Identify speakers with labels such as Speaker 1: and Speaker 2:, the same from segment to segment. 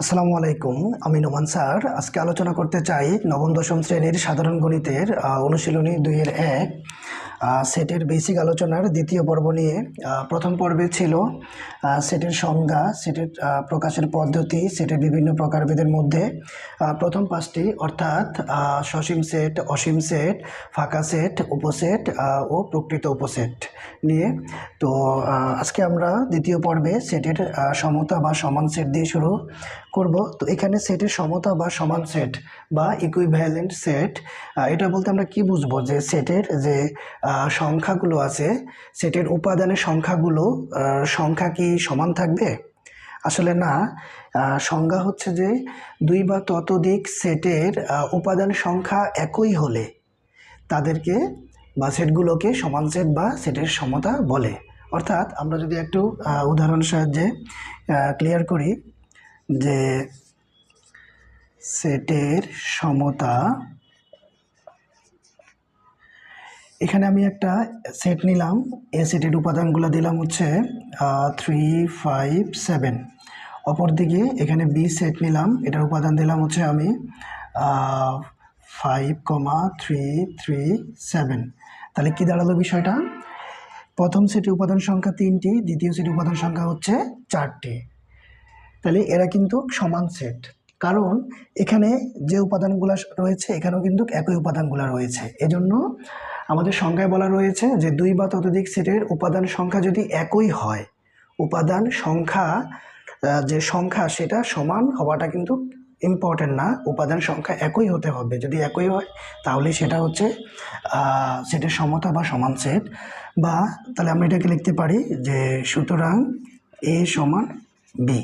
Speaker 1: আসসালামু আলাইকুম, আমি নোমান স্যার। আজকে আলোচনা করতে চাই নবম দশম শ্রেণির সাধারণ গণিতের অনুশীলনী দুইয়ের এক। সেটের বেসিক আলোচনার দ্বিতীয় পর্ব নিয়ে প্রথম পর্বে ছিল সেটের সংজ্ঞা, সেটের প্রকাশের পদ্ধতি, সেটের বিভিন্ন প্রকারভেদের মধ্যে প্রথম পাঁচটি অর্থাৎ সসীম সেট, অসীম সেট, ফাঁকা সেট, উপসেট ও প্রকৃত উপসেট নিয়ে। তো আজকে আমরা দ্বিতীয় পর্বে সেটের সমতা বা সমান সেট দিয়ে শুরু করব। তো এখানে সেটের সমতা বা সমান সেট বা ইকুইভ্যালেন্ট সেট এটা বলতে আমরা কি বুঝব? যে সেটের যে সংখ্যাগুলো আছে, সেটের উপাদানের সংখ্যাগুলো সংখ্যা কি সমান থাকবে? আসলে না সংজ্ঞা হচ্ছে যে দুই বা ততোধিক সেটের উপাদান সংখ্যা একই হলে তাদেরকে বা সেটগুলোকে সমান সেট বা সেটের সমতা বলে। অর্থাৎ আমরা যদি একটু উদাহরণ সাহায্যে ক্লিয়ার করি যে সেটের সমতা এখানে আমি একটা সেট নিলাম। এ সেটের উপাদানগুলো দিলাম হচ্ছে থ্রি ফাইভ সেভেন অপরদিকে এখানে বি সেট নিলাম। এটার উপাদান দিলাম হচ্ছে আমি five comma three three seven তাহলে কী দাঁড়াল বিষয়টা? প্রথম সেটের উপাদান সংখ্যা তিনটি, দ্বিতীয় সেটের উপাদান সংখ্যা হচ্ছে চারটি। তাহলে এরা কিন্তু সমান সেট কারণ এখানে যে উপাদানগুলো রয়েছে, এখানেও কিন্তু একই উপাদানগুলো রয়েছে। এজন্য আমাদের সংখ্যায় বলা রয়েছে যে দুই বা ততোধিক সেটের উপাদান সংখ্যা যদি একই হয়, উপাদান সংখ্যা যে সংখ্যা সেটা সমান হওয়াটা কিন্তু ইম্পর্টেন্ট না। উপাদান সংখ্যা একই হতে হবে। যদি একই হয়, তাহলে সেটা হচ্ছে সেটের সমতা বা সমান সেট বা তাহলে আমরা এটাকে লিখতে পারি যে সুতরাং এ সমান বি।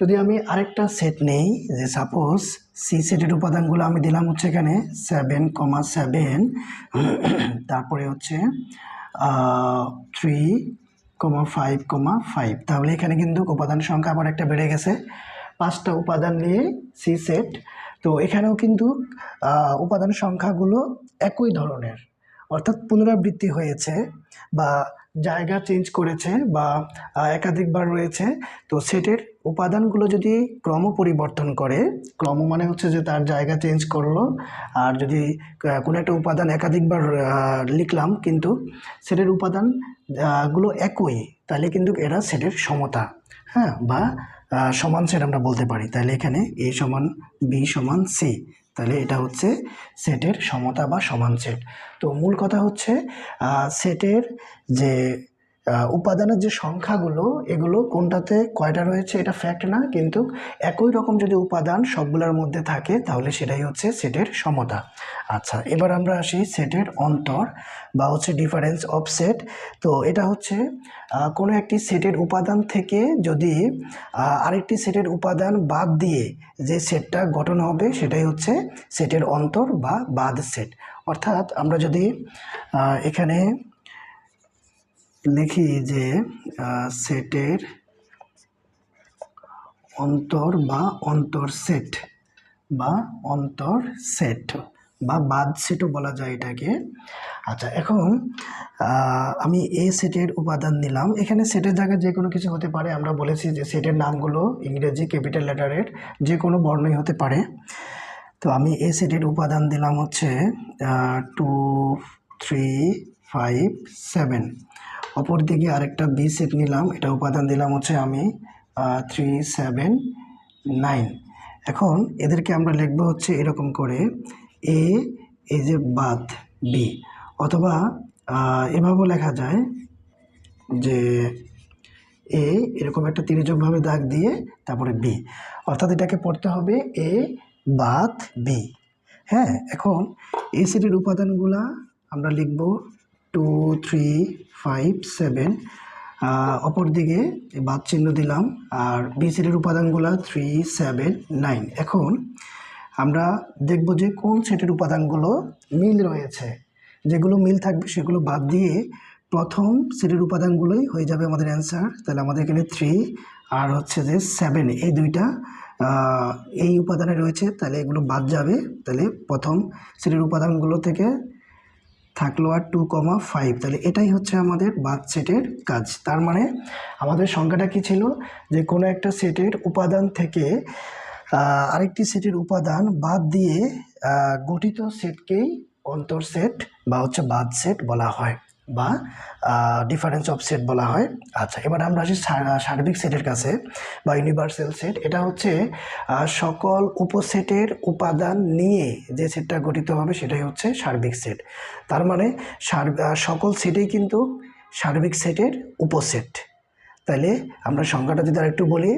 Speaker 1: যদি আমি আরেকটা সেট নেই, যে সাপোজ সি সেটের উপাদানগুলো আমি দিলাম হচ্ছে এখানে সেভেন কমা সেভেন তারপরে হচ্ছে three comma five comma five তাহলে এখানে কিন্তু উপাদান সংখ্যা আবার একটা বেড়ে গেছে। পাঁচটা উপাদান নিয়ে সি সেট তো এখানেও কিন্তু উপাদান সংখ্যাগুলো একই ধরনের। অর্থাৎ পুনরাবৃত্তি হয়েছে বা জায়গা চেঞ্জ করেছে বা একাধিকবার রয়েছে। তো সেটের উপাদানগুলো যদি ক্রম পরিবর্তন করে, ক্রম মানে হচ্ছে যে তার জায়গা চেঞ্জ করল, আর যদি কোনো একটা উপাদান একাধিকবার লিখলাম কিন্তু সেটের উপাদানগুলো একই, তাহলে কিন্তু এরা সেটের সমতা হ্যাঁ বা সমান সেট আমরা বলতে পারি। তাহলে এখানে এ সমান বি সমান সি তাহলে এটা হচ্ছে সেটের সমতা বা সমান সেট। তো মূল কথা হচ্ছে সেটের যে উপাদানের যে সংখ্যাগুলো, এগুলো কোনটাতে কয়টা রয়েছে এটা ফ্যাক্ট না, কিন্তু একই রকম যদি উপাদান সবগুলোর মধ্যে থাকে, তাহলে সেটাই হচ্ছে সেটের সমতা। আচ্ছা এবার আমরা আসি সেটের অন্তর বা হচ্ছে ডিফারেন্স অফ সেট তো এটা হচ্ছে কোনো একটি সেটের উপাদান থেকে যদি আরেকটি সেটের উপাদান বাদ দিয়ে যে সেটটা গঠন হবে, সেটাই হচ্ছে সেটের অন্তর বা বাদ সেট অর্থাৎ আমরা যদি এখানে লিখি যে সেটের অন্তর বা অন্তর সেট বা অন্তর সেট বা বাদ সেটও বলা যায় এটাকে। আচ্ছা এখন আমি এ সেটের উপাদান নিলাম। এখানে সেটের জায়গায় যে কোনো কিছু হতে পারে, আমরা বলেছি যে সেটের নামগুলো ইংরেজি ক্যাপিটাল লেটারের যে কোনো বর্ণই হতে পারে। তো আমি এ সেটের উপাদান দিলাম হচ্ছে টু থ্রি ফাইভ সেভেন অপরদিকে আরেকটা বি সেট নিলাম, এটা উপাদান দিলাম হচ্ছে আমি থ্রি সেভেন নাইন এখন এদেরকে আমরা লিখব হচ্ছে এরকম করে এ এই যে বাদ বি অথবা এভাবেও লেখা যায় যে এ এরকম একটা তির্যকভাবে দাগ দিয়ে তারপরে বি অর্থাৎ এটাকে পড়তে হবে এ বাদ বি হ্যাঁ এখন এ সেটের উপাদানগুলা আমরা লিখব টু থ্রি ফাইভ সেভেন অপরদিকে বাদ চিহ্ন দিলাম আর বি সেটের উপাদানগুলা থ্রি সেভেন নাইন এখন আমরা দেখব যে কোন সেটের উপাদানগুলো মিল রয়েছে। যেগুলো মিল থাকবে সেগুলো বাদ দিয়ে প্রথম সেটের উপাদানগুলোই হয়ে যাবে আমাদের অ্যান্সার তাহলে আমাদের এখানে থ্রি আর হচ্ছে যে সেভেন এই দুইটা এই উপাদানে রয়েছে। তাহলে এগুলো বাদ যাবে। তাহলে প্রথম সেটের উপাদানগুলো থেকে থাকল আর টু কমা ফাইভ তাহলে এটাই হচ্ছে আমাদের বাদ সেটের কাজ। তার মানে আমাদের সংখ্যাটা কি ছিল? যে কোনো একটা সেটের উপাদান থেকে আরেকটি সেটের উপাদান বাদ দিয়ে গঠিত সেটকেই অন্তর সেট বা হচ্ছে বাদ সেট বলা হয়। বা ডিফারেন্স অফ সেট বলা হয়। আচ্ছা এবার আমরা আসি সার্বিক সেটের কাছে বা ইউনিভার্সাল সেট এটা হচ্ছে সকল উপসেটের উপাদান নিয়ে যে সেটটা গঠিত হবে সেটাই হচ্ছে সার্বিক সেট তার মানে সকল সেটেই কিন্তু সার্বিক সেটের উপসেট। তাইলে আমরা সংখ্যাটা যদি আরেকটু বলি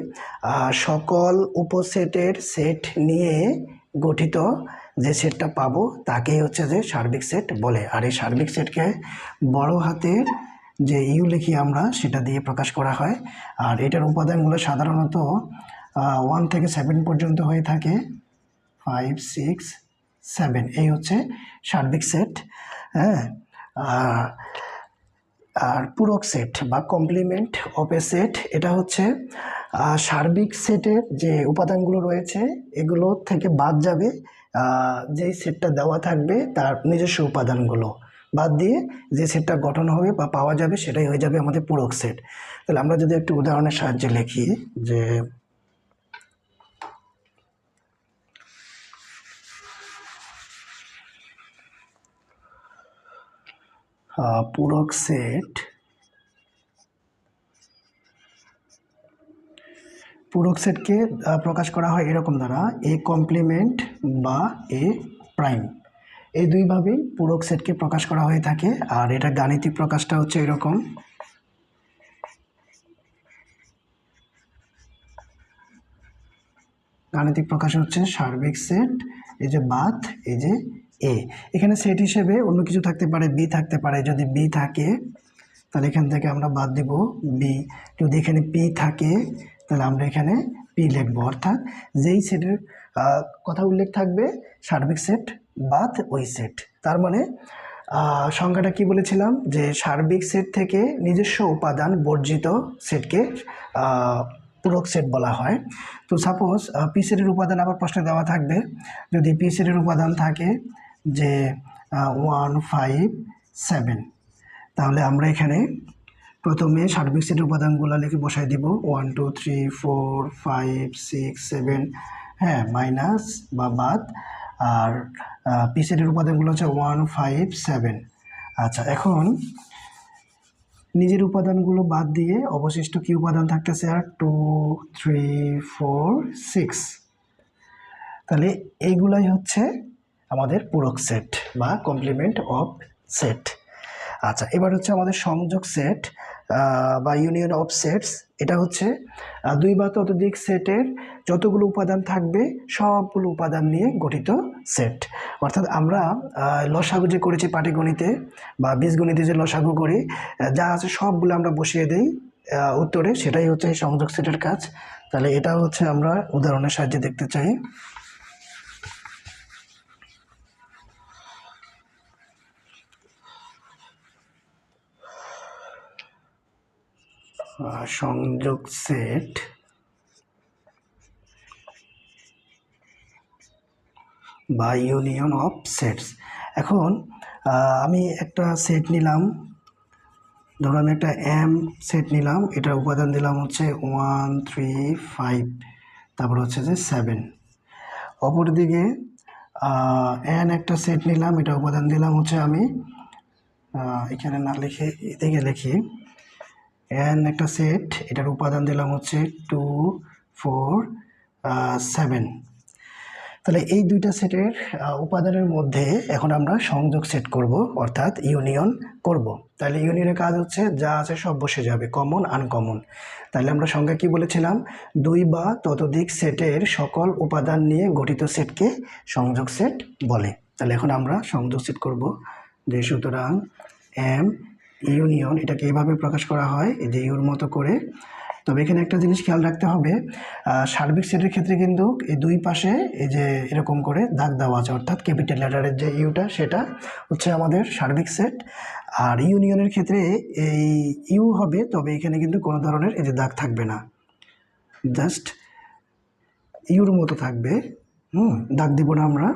Speaker 1: সকল উপসেটের সেট নিয়ে গঠিত যে সেটটা পাবো, তাকেই হচ্ছে যে সার্বিক সেট বলে। আর এই সার্বিক সেটকে বড় হাতের যে ইউ লিখি আমরা, সেটা দিয়ে প্রকাশ করা হয়। আর এটার উপাদানগুলো সাধারণত ওয়ান থেকে সেভেন পর্যন্ত হয়ে থাকে। ফাইভ সিক্স সেভেন এই হচ্ছে সার্বিক সেট হ্যাঁ? আর পূরক সেট বা কমপ্লিমেন্ট এ সেট এটা হচ্ছে সার্বিক সেটের যে উপাদানগুলো রয়েছে, এগুলো থেকে বাদ যাবে। যেই সেটটা দেওয়া থাকবে তার নিজস্ব উপাদানগুলো বাদ দিয়ে যে সেটটা গঠন হবে বা পাওয়া যাবে সেটাই হয়ে যাবে আমাদের পূরক সেট তাহলে আমরা যদি একটু উদাহরণের সাহায্যে লিখি যে পূরক সেট পূরক সেটকে প্রকাশ করা হয় এরকম দ্বারা এ কমপ্লিমেন্ট বা এ প্রাইম এই দুইভাবেই পূরক সেটকে প্রকাশ করা হয়ে থাকে, আর এটা গাণিতিক প্রকাশটা হচ্ছে এরকম। গাণিতিক প্রকাশ হচ্ছে সার্বিক সেট এই যে বাথ, এই যে এ এখানে সেট হিসেবে অন্য কিছু থাকতে পারে বি থাকতে পারে। যদি বি থাকে, তাহলে এখান থেকে আমরা বাদ দিব বি যদি এখানে পি থাকে তাহলে আমরা এখানে পি লিখব। অর্থাৎ যেই সেটের কথা উল্লেখ থাকবে, সার্বিক সেট বাদ ওই সেট তার মানে সংখ্যাটা কি বলেছিলাম? যে সার্বিক সেট থেকে নিজস্ব উপাদান বর্জিত সেটকে পূরক সেট বলা হয়। তো সাপোজ পি সেটের উপাদান আবার প্রশ্নে দেওয়া থাকবে। যদি পি সেটের উপাদান থাকে যে ওয়ান ফাইভ সেভেন তাহলে আমরা এখানে প্রথমে সার্বিক সেটের উপাদানগুলো লিখে বসাই দিব। One two three four five six seven হ্যাঁ মাইনাস বা বাদ। আর পি সেটের উপাদানগুলো হচ্ছে ওয়ান ফাইভ সেভেন আচ্ছা এখন নিজের উপাদানগুলো বাদ দিয়ে অবশিষ্ট কি উপাদান থাকতেছে আর? টু থ্রি ফোর সিক্স তাহলে এইগুলাই হচ্ছে আমাদের পূরক সেট বা কমপ্লিমেন্ট অফ সেট আচ্ছা এবার হচ্ছে আমাদের সংযোগ সেট বা ইউনিয়ন অফ সেটস এটা হচ্ছে দুই বা ততোধিক সেটের যতগুলো উপাদান থাকবে, সবগুলো উপাদান নিয়ে গঠিত সেট অর্থাৎ আমরা লসাগু যে করেছি পাটিগণিতে বা বীজগণিতে যে লসাগু করি যা আছে সবগুলো আমরা বসিয়ে দিই উত্তরে, সেটাই হচ্ছে সংযোগ সেটের কাজ। তাহলে এটা হচ্ছে আমরা উদাহরণের সাহায্যে দেখতে চাই। সংযোগ সেট বা ইউনিয়ন অফ সেটস এখন আমি একটা সেট নিলাম। ধরো আমি একটা এম সেট নিলাম। এটার উপাদান দিলাম হচ্ছে ওয়ান থ্রি ফাইভ তারপর হচ্ছে যে সেভেন অপরদিকে এন একটা সেট নিলাম। এটা উপাদান দিলাম হচ্ছে আমি এখানে না লিখে এদিকে লিখি। এন একটা সেট এটার উপাদান দিলাম হচ্ছে টু ফোর সেভেন তাহলে এই দুইটা সেটের উপাদানের মধ্যে এখন আমরা সংযোগ সেট করব, অর্থাৎ ইউনিয়ন করব। তাহলে ইউনিয়নের কাজ হচ্ছে যা আছে সব বসে যাবে কমন আনকমন তাহলে আমরা সংখ্যা কি বলেছিলাম? দুই বা ততোধিক সেটের সকল উপাদান নিয়ে গঠিত সেটকে সংযোগ সেট বলে। তাহলে এখন আমরা সংযোগ সেট করব, যে সুতরাং এম ইউনিয়ন, এটাকে এভাবে প্রকাশ করা হয় যে ইউর মতো করে। তবে এখানে একটা জিনিস খেয়াল রাখতে হবে সার্বিক সেটের ক্ষেত্রে কিন্তু এই দুই পাশে এই যে এরকম করে দাগ দেওয়া আছে, অর্থাৎ ক্যাপিটাল লেটারের যে ইউটা, সেটা হচ্ছে আমাদের সার্বিক সেট। আর ইউনিয়নের ক্ষেত্রে এই ইউ হবে, তবে এখানে কিন্তু কোনো ধরনের এই যে দাগ থাকবে না। জাস্ট ইউর মতো থাকবে। হুম, দাগ দিব না আমরা।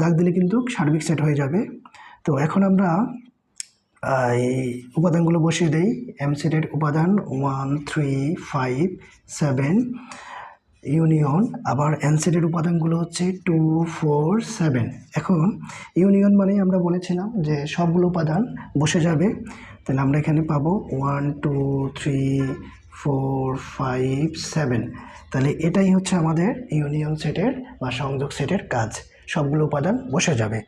Speaker 1: দাগ দিলে কিন্তু সার্বিক সেট হয়ে যাবে। তো এখন আমরা এই উপাদানগুলো বসিয়ে দেই। এম সেটের উপাদান one three five seven union আবার অ্যানসেটের উপাদানগুলো হচ্ছে টু ফোর সেভেন এখন ইউনিয়ন মানে আমরা বলেছিলাম যে সবগুলো উপাদান বসে যাবে। তাহলে আমরা এখানে পাবো one two three four five seven তাহলে এটাই হচ্ছে আমাদের ইউনিয়ন সেটের বা সংযোগ সেটের কাজ। সবগুলো উপাদান বসে যাবে।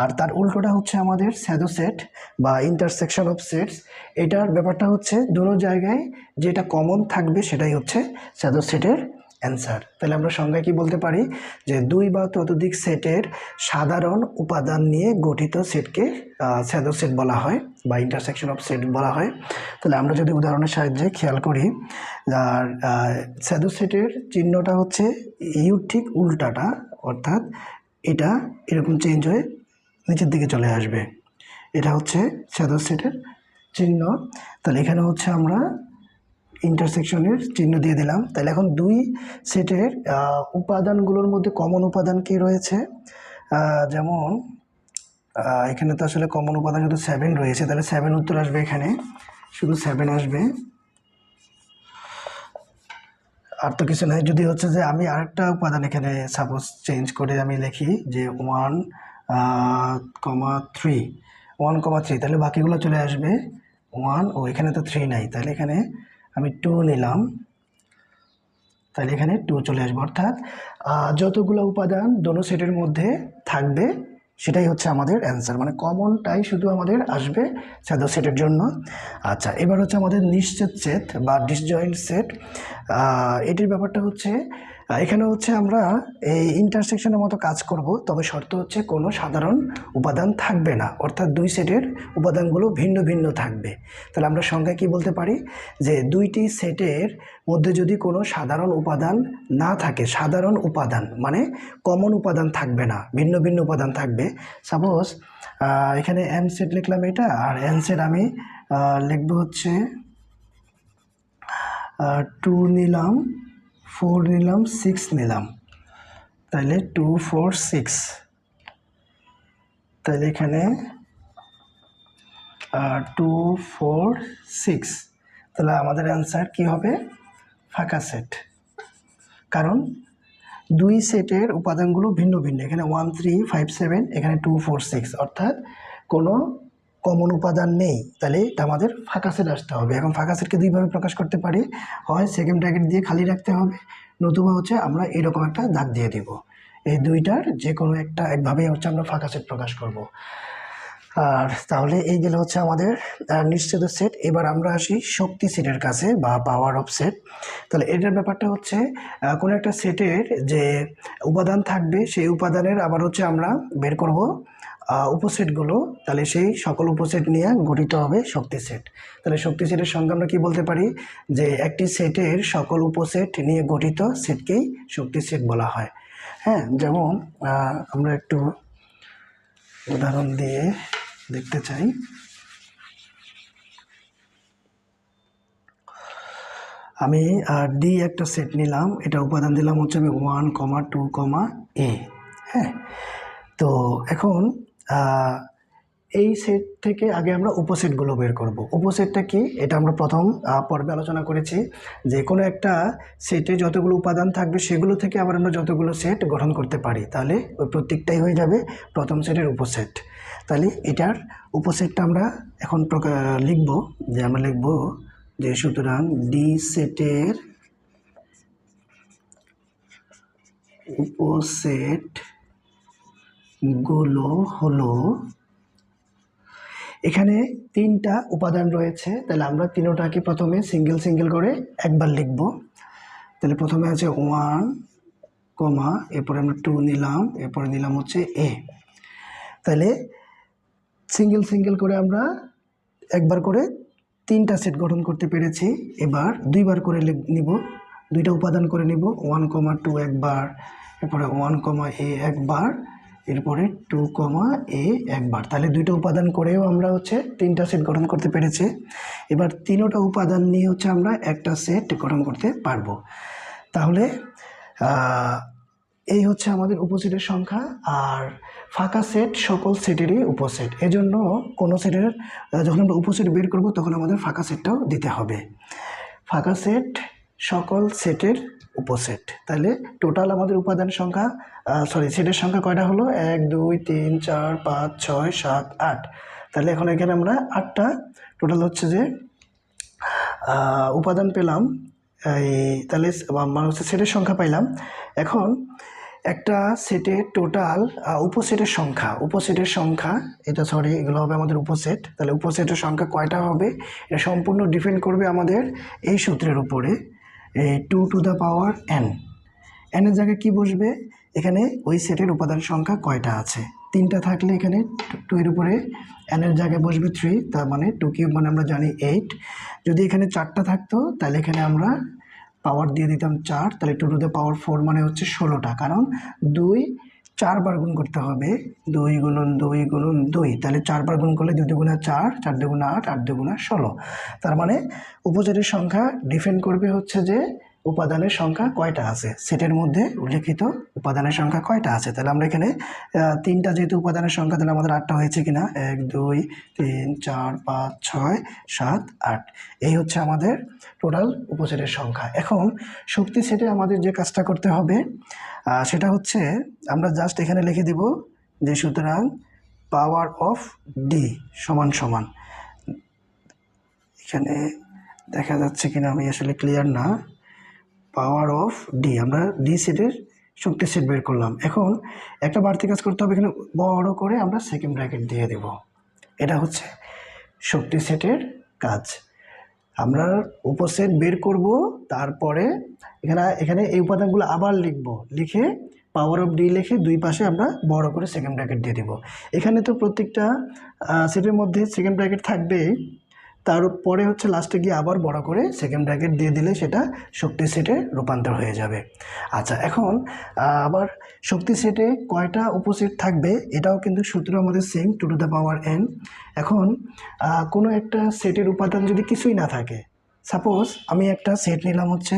Speaker 1: আর তার উল্টোটা হচ্ছে আমাদের স্যাদো সেট বা ইন্টারসেকশন অফ সেটস এটার ব্যাপারটা হচ্ছে দুটো জায়গায় যেটা কমন থাকবে সেটাই হচ্ছে স্যাদো সেটের অ্যান্সার তাহলে আমরা সংজ্ঞায় কি বলতে পারি? যে দুই বা ততোধিক সেটের সাধারণ উপাদান নিয়ে গঠিত সেটকে স্যাদো সেট বলা হয় বা ইন্টারসেকশন অফ সেট বলা হয়। তাহলে আমরা যদি উদাহরণের সাহায্যে খেয়াল করি, আর স্যাদো সেটের চিহ্নটা হচ্ছে ইউর ঠিক উল্টাটা, অর্থাৎ এটা এরকম চেঞ্জ হয়ে নিচের দিকে চলে আসবে। এটা হচ্ছে স্যাদো সেটের চিহ্ন। তাহলে এখানে হচ্ছে আমরা ইন্টারসেকশনের চিহ্ন দিয়ে দিলাম। তাহলে এখন দুই সেটের উপাদানগুলোর মধ্যে কমন উপাদান কি রয়েছে? যেমন এখানে তো আসলে কমন উপাদান শুধু সেভেন রয়েছে। তাহলে সেভেন উত্তর আসবে এখানে। শুধু সেভেন আসবে। আর তো কিছু নাই। যদি হচ্ছে যে আমি আরেকটা উপাদান এখানে সাপোজ চেঞ্জ করে আমি লিখি যে one comma three one comma three তাহলে বাকিগুলো চলে আসবে ওয়ান ও এখানে তো থ্রি নাই। তাহলে এখানে আমি টু নিলাম। তাহলে এখানে টু চলে আসবে। অর্থাৎ যতগুলো উপাদান দোনো সেটের মধ্যে থাকবে সেটাই হচ্ছে আমাদের অ্যান্সার মানে কমনটাই শুধু আমাদের আসবে স্যাদো সেটের জন্য। আচ্ছা এবার হচ্ছে আমাদের নিশ্চিত সেট বা ডিসজয়েন্ট সেট এটির ব্যাপারটা হচ্ছে এখানে হচ্ছে আমরা এই ইন্টারসেকশনের মতো কাজ করব, তবে শর্ত হচ্ছে কোনো সাধারণ উপাদান থাকবে না। অর্থাৎ দুই সেটের উপাদানগুলো ভিন্ন ভিন্ন থাকবে। তাহলে আমরা সংখ্যায় কি বলতে পারি? যে দুইটি সেটের মধ্যে যদি কোনো সাধারণ উপাদান না থাকে, সাধারণ উপাদান মানে কমন উপাদান থাকবে না, ভিন্ন ভিন্ন উপাদান থাকবে। সাপোজ এখানে এম সেট লিখলাম এটা, আর এন সেট আমি লিখব হচ্ছে টু নিলাম। ফোর নিলাম সিক্স নিলাম। তাহলে টু ফোর সিক্স তাহলে এখানে টু ফোর সিক্স তাহলে আমাদের অ্যান্সার কি হবে? ফাঁকা সেট কারণ দুই সেটের উপাদানগুলো ভিন্ন ভিন্ন। এখানে ওয়ান থ্রি ফাইভ সেভেন এখানে টু ফোর সিক্স অর্থাৎ কোনো কমন উপাদান নেই, তাহলে এটা আমাদের ফাঁকা সেট আসতে হবে। এখন ফাঁকা সেটকে দুইভাবে প্রকাশ করতে পারি, হয় সেকেন্ড ব্র্যাকেট দিয়ে খালি রাখতে হবে, নতুবা হচ্ছে আমরা এরকম একটা দাগ দিয়ে দিব। এই দুইটার যে কোনো একটা একভাবেই হচ্ছে আমরা ফাঁকা সেট প্রকাশ করব। আর তাহলে এই গেলে হচ্ছে আমাদের নিশ্চিত সেট এবার আমরা আসি শক্তি সেটের কাছে বা পাওয়ার অফ সেট তাহলে এটার ব্যাপারটা হচ্ছে কোনো একটা সেটের যে উপাদান থাকবে, সেই উপাদানের আবার হচ্ছে আমরা বের করব উপসেটগুলো তাহলে সেই সকল উপসেট নিয়ে গঠিত হবে শক্তি সেট। তাহলে শক্তি সেটের সঙ্গে আমরা কি বলতে পারি? যে একটি সেটের সকল উপসেট নিয়ে গঠিত সেটকেই শক্তি সেট বলা হয়। হ্যাঁ যেমন আমরা একটু উদাহরণ দিয়ে দেখতে চাই। আমি ডি একটা সেট নিলাম, এটা উপাদান দিলাম হচ্ছে আমি ওয়ান কমা টু কমা এ হ্যাঁ? তো এখন এই সেট থেকে আগে আমরা উপসেটগুলো বের করব। উপসেটটা কি? এটা আমরা প্রথম পর্বে আলোচনা করেছি যে কোনো একটা সেটে যতগুলো উপাদান থাকবে সেগুলো থেকে আবার আমরা যতগুলো সেট গঠন করতে পারি। তাহলে ওই প্রত্যেকটাই হয়ে যাবে প্রথম সেটের উপসেট। তাহলে এটার উপসেটটা আমরা এখন লিখব যে আমরা লিখব যে সুতরাং ডি সেটের উপসেট গুলো হলো, এখানে তিনটা উপাদান রয়েছে। তাহলে আমরা তিনোটাকে প্রথমে সিঙ্গেল সিঙ্গেল করে একবার লিখব। তাহলে প্রথমে আছে ওয়ান কমা এরপরে আমরা টু নিলাম, এরপরে নিলাম হচ্ছে এ তাহলে সিঙ্গেল সিঙ্গেল করে আমরা একবার করে তিনটা সেট গঠন করতে পেরেছি। এবার দুইবার করে নিব। দুইটা উপাদান করে নিব। ওয়ান কমা টু একবার, এরপরে ওয়ান কমা এ একবার। এরপরে টু কমা এ একবার। তাহলে দুইটা উপাদান করেও আমরা হচ্ছে তিনটা সেট গঠন করতে পেরেছি। এবার তিনোটা উপাদান নিয়ে হচ্ছে আমরা একটা সেট গঠন করতে পারব। তাহলে এই হচ্ছে আমাদের উপসেটের সংখ্যা আর ফাঁকা সেট সকল সেটেরই উপসেট। এজন্য কোনো সেটের, যখন আমরা উপসেট বের করব তখন আমাদের ফাঁকা সেটটাও দিতে হবে। ফাঁকা সেট সকল সেটের উপসেট। তাহলে টোটাল আমাদের উপাদান সংখ্যা সরি সেটের সংখ্যা কয়টা হলো? এক, দুই, তিন, চার, পাঁচ, ছয়, সাত, আট। তাহলে এখন এখানে আমরা আটটা টোটাল হচ্ছে যে উপাদান পেলাম। এই, তাহলে মানে হচ্ছে সেটের সংখ্যা পাইলাম। এখন একটা সেটের টোটাল উপসেটের সংখ্যা। উপসেটের সংখ্যা, এটা সরি এগুলো হবে আমাদের উপসেট। তাহলে উপসেটের সংখ্যা কয়টা হবে? এটা সম্পূর্ণ ডিপেন্ড করবে আমাদের এই সূত্রের উপরে। Two to the power N এনের জায়গায় কী বসবে? এখানে ওই সেটের উপাদান সংখ্যা কয়টা আছে? তিনটা থাকলে এখানে টু এর উপরে এনের জায়গায় বসবে থ্রি তার মানে টু কিউব মানে আমরা জানি এইট যদি এখানে চারটা থাকতো, তাহলে এখানে আমরা পাওয়ার দিয়ে দিতাম চার, তাহলে two to the power four মানে হচ্ছে ষোলোটা। কারণ দুই চারবার গুণ করতে হবে। দুই গুণন দুই গুণন দুই। তাহলে চারবার গুণ করলে দুই দুগুণা চার চার দুগুণা আট আট দুগুণা ষোলো। তার মানে উপজাতির সংখ্যা ডিফেন্ড করবে হচ্ছে যে উপাদানের সংখ্যা কয়টা আছে? সেটের মধ্যে উল্লেখিত উপাদানের সংখ্যা কয়টা আছে? তাহলে আমরা এখানে তিনটা যেহেতু উপাদানের সংখ্যা, তাহলে আমাদের আটটা হয়েছে কিনা? এক, দুই, তিন, চার, পাঁচ, ছয়, সাত, আট। এই হচ্ছে আমাদের টোটাল উপসেটের সংখ্যা। এখন শক্তি সেটে আমাদের যে কাজটা করতে হবে সেটা হচ্ছে আমরা জাস্ট এখানে লিখে দিব যে সুতরাং পাওয়ার অফ ডি সমান সমান। এখানে দেখা যাচ্ছে কিনা আমি আসলে ক্লিয়ার না। পাওয়ার অফ ডি আমরা ডি সেটের শক্তি সেট বের করলাম। এখন একটা বাড়তি কাজ করতে হবে, এখানে বড় করে আমরা সেকেন্ড ব্র্যাকেট দিয়ে দেব। এটা হচ্ছে শক্তি সেটের কাজ। আমরা উপসেট বের করব, তারপরে এখানে এখানে এই উপাদানগুলো আবার লিখব। লিখে পাওয়ার অফ ডি লিখে দুই পাশে আমরা বড় করে সেকেন্ড ব্র্যাকেট দিয়ে দেব। এখানে তো প্রত্যেকটা সেটের মধ্যে সেকেন্ড ব্র্যাকেট থাকবেই। তার পরে হচ্ছে লাস্টে গিয়ে আবার বড় করে সেকেন্ড ব্র্যাকেট দিয়ে দিলে সেটা শক্তি সেটে রূপান্তর হয়ে যাবে। আচ্ছা এখন আবার শক্তি সেটে কয়টা উপসেট থাকবে এটাও কিন্তু সূত্র আমাদের same two to the power N এখন কোনো একটা সেটের উপাদান যদি কিছুই না থাকে সাপোজ আমি একটা সেট নিলাম হচ্ছে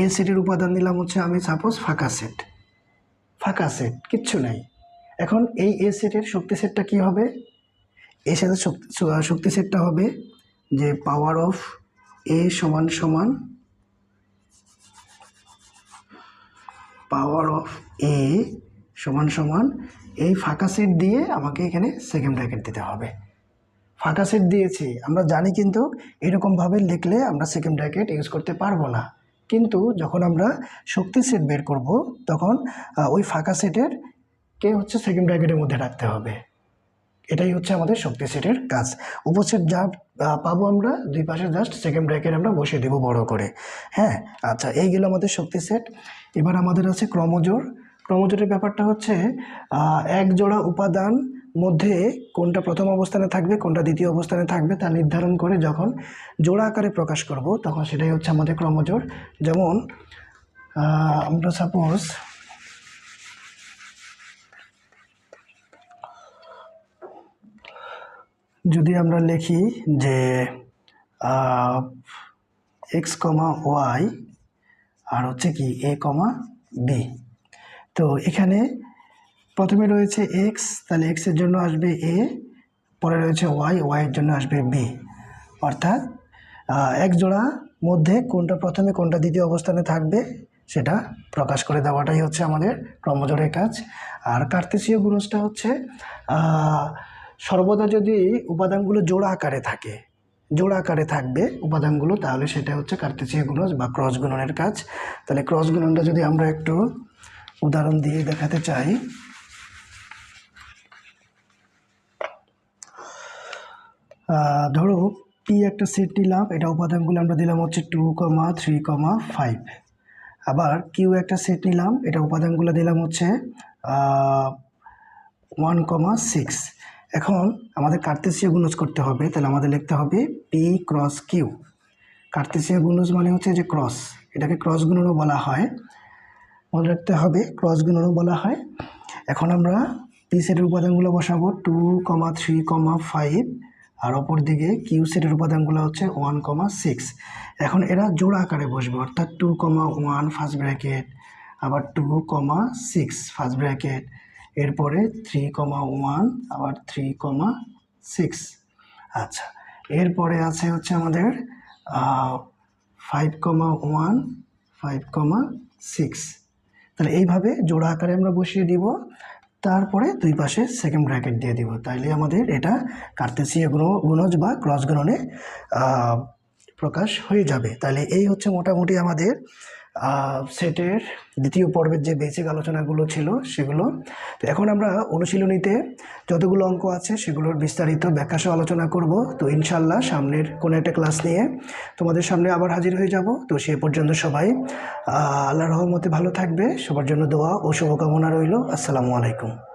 Speaker 1: এ সেটের উপাদান নিলাম হচ্ছে আমি সাপোজ ফাঁকা সেট ফাঁকা সেট কিচ্ছু নাই। এখন এই এ সেটের শক্তি সেটটা কি হবে? এর সাথে শক্তি সেটটা হবে যে পাওয়ার অফ এ সমান সমান পাওয়ার অফ এ সমান সমান এই ফাঁকা সেট দিয়ে আমাকে এখানে সেকেন্ড ব্র্যাকেট দিতে হবে। ফাঁকা সেট দিয়েছি। আমরা জানি কিন্তু এরকমভাবে লিখলে আমরা সেকেন্ড ব্র্যাকেট ইউজ করতে পারব না। কিন্তু যখন আমরা শক্তি সেট বের করব, তখন ওই ফাঁকা সেটের কে হচ্ছে সেকেন্ড ব্র্যাকেটের মধ্যে রাখতে হবে। এটাই হচ্ছে আমাদের শক্তি সেটের কাজ। উপসেট যা পাবো আমরা, দুই পাশে জাস্ট সেকেন্ড ব্র্যাকেট আমরা বসিয়ে দেবো বড় করে। হ্যাঁ আচ্ছা এই গেল আমাদের শক্তি সেট। এবার আমাদের আছে ক্রমজোর ক্রমজোড়ের ব্যাপারটা হচ্ছে এক জোড়া উপাদান মধ্যে কোনটা প্রথম অবস্থানে থাকবে, কোনটা দ্বিতীয় অবস্থানে থাকবে তা নির্ধারণ করে যখন জোড়া আকারে প্রকাশ করব, তখন সেটাই হচ্ছে আমাদের ক্রমজোর যেমন আমরা সাপোজ যদি আমরা লিখি যে এক্স কমা ওয়াই আর হচ্ছে কি এ কমা বি তো এখানে প্রথমে রয়েছে এক্স তাহলে এক্সের জন্য আসবে এ পরে রয়েছে ওয়াই ওয়াইয়ের জন্য আসবে বি অর্থাৎ এক জোড়া মধ্যে কোনটা প্রথমে, কোনটা দ্বিতীয় অবস্থানে থাকবে, সেটা প্রকাশ করে দেওয়াটাই হচ্ছে আমাদের ক্রমজোড়ের কাজ। আর কার্তেসীয় গুণজটা হচ্ছে সর্বদা যদি উপাদানগুলো জোড়া আকারে থাকে, জোড়া আকারে থাকবে উপাদানগুলো, তাহলে সেটা হচ্ছে কার্তেসীয় গুণজ বা ক্রস গুণনের কাজ। তাহলে ক্রস গুণনটা যদি আমরা একটু উদাহরণ দিয়ে দেখাতে চাই। ধরো পি একটা সেট নিলাম, এটা উপাদানগুলো আমরা দিলাম হচ্ছে two comma three comma five আবার কিউ একটা সেট নিলাম, এটা উপাদানগুলো দিলাম হচ্ছে ওয়ান কমা সিক্স এখন আমাদের কার্তেসীয় গুণজ করতে হবে, তাহলে আমাদের লিখতে হবে পি ক্রস কিউ কার্তেসীয় গুণজ মানে হচ্ছে যে ক্রস এটাকে ক্রস গুণনও বলা হয়। মনে রাখতে হবে ক্রস গুণনও বলা হয়। এখন আমরা পি সেটের উপাদানগুলো বসাবো two comma three comma five আর অপর দিকে কিউ সেটের উপাদানগুলো হচ্ছে ওয়ান কমা সিক্স এখন এরা জোড়া আকারে বসবে, অর্থাৎ two comma one first bracket আবার two comma six first bracket এরপরে থ্রি কমা ওয়ান আবার থ্রি কমা সিক্স আচ্ছা এরপরে আছে হচ্ছে আমাদের five comma one five comma six তাহলে এইভাবে জোড়া আকারে আমরা বসিয়ে দিব তারপরে দুই পাশে সেকেন্ড ব্র্যাকেট দিয়ে দিব। তাইলে আমাদের এটা কার্তেসীয় গুণ গুণজ বা ক্রস আহ, প্রকাশ হয়ে যাবে। তাহলে এই হচ্ছে মোটামুটি আমাদের সেটের দ্বিতীয় পর্বের যে বেসিক আলোচনাগুলো ছিল সেগুলো। তো এখন আমরা অনুশীলনীতে যতগুলো অঙ্ক আছে সেগুলোর বিস্তারিত ব্যাখ্যাসহ আলোচনা করব। তো ইনশাল্লাহ সামনের কোনো একটা ক্লাস নিয়ে তোমাদের সামনে আবার হাজির হয়ে যাব। তো সে পর্যন্ত সবাই আল্লাহ রহমতে ভালো থাকবে। সবার জন্য দোয়া ও শুভকামনা রইল। আসসালামু আলাইকুম।